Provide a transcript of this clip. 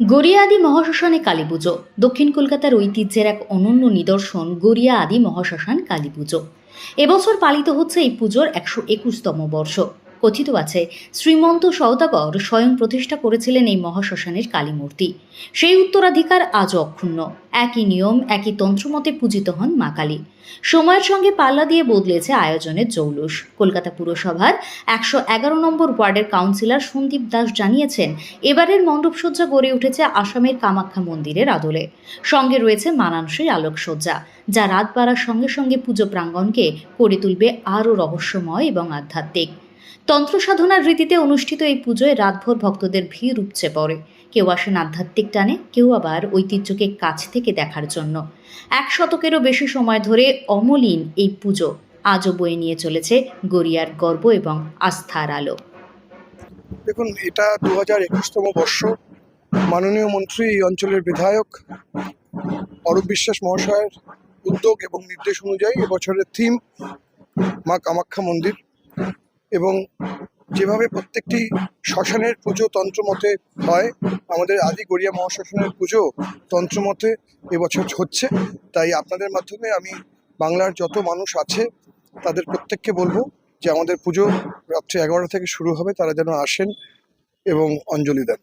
গড়িয়া আদি মহাশ্মশানে কালী পুজো। দক্ষিণ কলকাতার ঐতিহ্যের এক অনন্য নিদর্শন গড়িয়া আদি মহাশ্মশান কালী পুজো। এবছর পালিত হচ্ছে এই পুজোর একশো একুশতম বর্ষ। কথিত আছে, শ্রীমন্ত সওদাগর স্বয়ং প্রতিষ্ঠা করেছিলেন এই মহাশ্মশানের কালী মূর্তি সেই উত্তরাধিকার আজও অক্ষুণ্ণ। একই নিয়ম, একই তন্ত্রমতে পূজিত হন মা কালী। সময়ের সঙ্গে পাল্লা দিয়ে বদলেছে আয়োজনের জৌলুস। কলকাতা পুরসভার একশো এগারো নম্বর ওয়ার্ডের কাউন্সিলর সন্দীপ দাস জানিয়েছেন, এবারের মণ্ডপসজ্জা গড়ে উঠেছে আসামের কামাখ্যা মন্দিরের আদলে। সঙ্গে রয়েছে মানানসই আলোকসজ্জা, যা রাত বাড়ার সঙ্গে সঙ্গে পুজো প্রাঙ্গণকে করে তুলবে আরও রহস্যময় এবং আধ্যাত্মিক। তন্ত্র সাধনার রীতিতে অনুষ্ঠিত এই পুজোয় রাতভর ভক্তদের ভিড় উপচে পড়ে। কেউ আসেন আধ্যাত্মিক টানে, কেউ আবার ঐতিহ্যকে কাছ থেকে দেখার জন্য। এক শতকেরও বেশি সময় ধরে অমলিন এই পুজো আজও বয়ে নিয়ে চলেছে গড়িয়ার গর্ব এবং আস্থার আলো। দেখুন, এটা দু হাজার একুশতম বর্ষ। মাননীয় মন্ত্রী, এই অঞ্চলের বিধায়ক অরূপ বিশ্বাস মহাশয়ের উদ্যোগ এবং নির্দেশ অনুযায়ী এবছরের থিম মা কামাখ্যা মন্দির। এবং যেভাবে প্রত্যেকটি শ্মশানের পুজো তন্ত্রমতে হয়, আমাদের আদি গড়িয়া মহাশ্মশানের পুজো তন্ত্রমতে এবছর হচ্ছে। তাই আপনাদের মাধ্যমে আমি বাংলার যত মানুষ আছে, তাদের প্রত্যেককে বলব যে আমাদের পুজো রাত্রি এগারোটা থেকে শুরু হবে, তারা যেন আসেন এবং অঞ্জলি দেন।